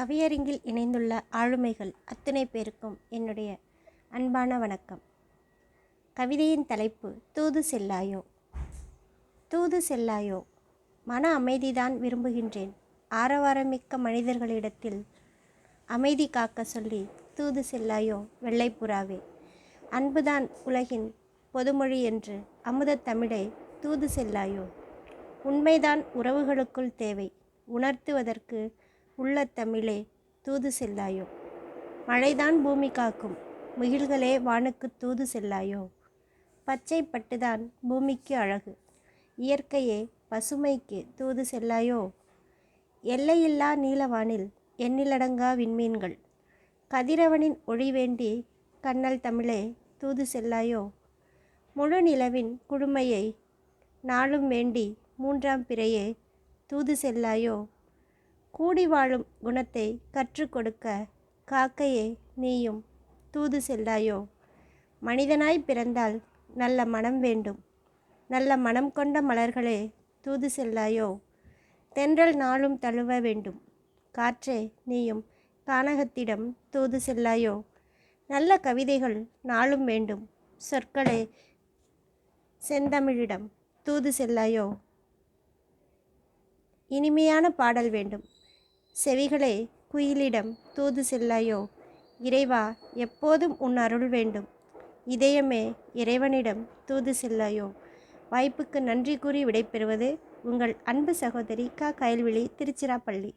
கவியரங்கில் இணைந்துள்ள ஆளுமைகள் அத்தனை பேருக்கும் என்னுடைய அன்பான வணக்கம். கவிதையின் தலைப்பு தூது செல்லாயோ? தூது செல்லாயோ? மன அமைதிதான் விரும்புகின்றேன். ஆரவாரமிக்க மனிதர்களிடத்தில் அமைதி காக்க சொல்லி தூது செல்லாயோ? வெள்ளைப்புறாவே? அன்புதான் உலகின் பொதுமொழி என்று அமுத தமிழை தூது செல்லாயோ? உண்மைதான் உறவுகளுக்குள் தேவை. உணர்த்துவதற்கு உள்ள தமிழே தூது செல்லாயோ? மழைதான் பூமி காக்கும் முகில்களே வானுக்கு தூது செல்லாயோ? பச்சை பட்டுதான் பூமிக்கு அழகு இயற்கையே பசுமைக்கு தூது செல்லாயோ? எல்லையில்லா நீலவானில் எண்ணிலடங்கா விண்மீன்கள் கதிரவனின் ஒளி வேண்டி கண்ணல் தமிழே தூது செல்லாயோ? முழு நிலவின் குழுமையை நாளும் வேண்டி மூன்றாம் பிறையே தூது செல்லாயோ? கூடி வாழும் குணத்தை கற்றுக் கொடுக்க காக்கையே நீயும் தூது செல்லாயோ மனிதனாய் பிறந்தால் நல்ல மனம் வேண்டும். நல்ல மனம் கொண்ட மலர்களே தூது செல்லாயோ தென்றல் நாளும் தழுவ வேண்டும். காற்றே நீயும் கானகத்திடம் தூது செல்லாயோ நல்ல கவிதைகள் நாளும் வேண்டும். சொற்களே செந்தமிழிடம் தூது செல்லாயோ இனிமையான பாடல் வேண்டும். செவிகளே குயிலிடம் தூது செல்லாயோ? இறைவா எப்போதும் உன் அருள் வேண்டும். இதயமே இறைவனிடம் தூது செல்லாயோ? வாய்ப்புக்கு நன்றி கூறி விடைபெறுவது உங்கள் அன்பு சகோதரி க. கயல்விழி திருச்சிராப்பள்ளி.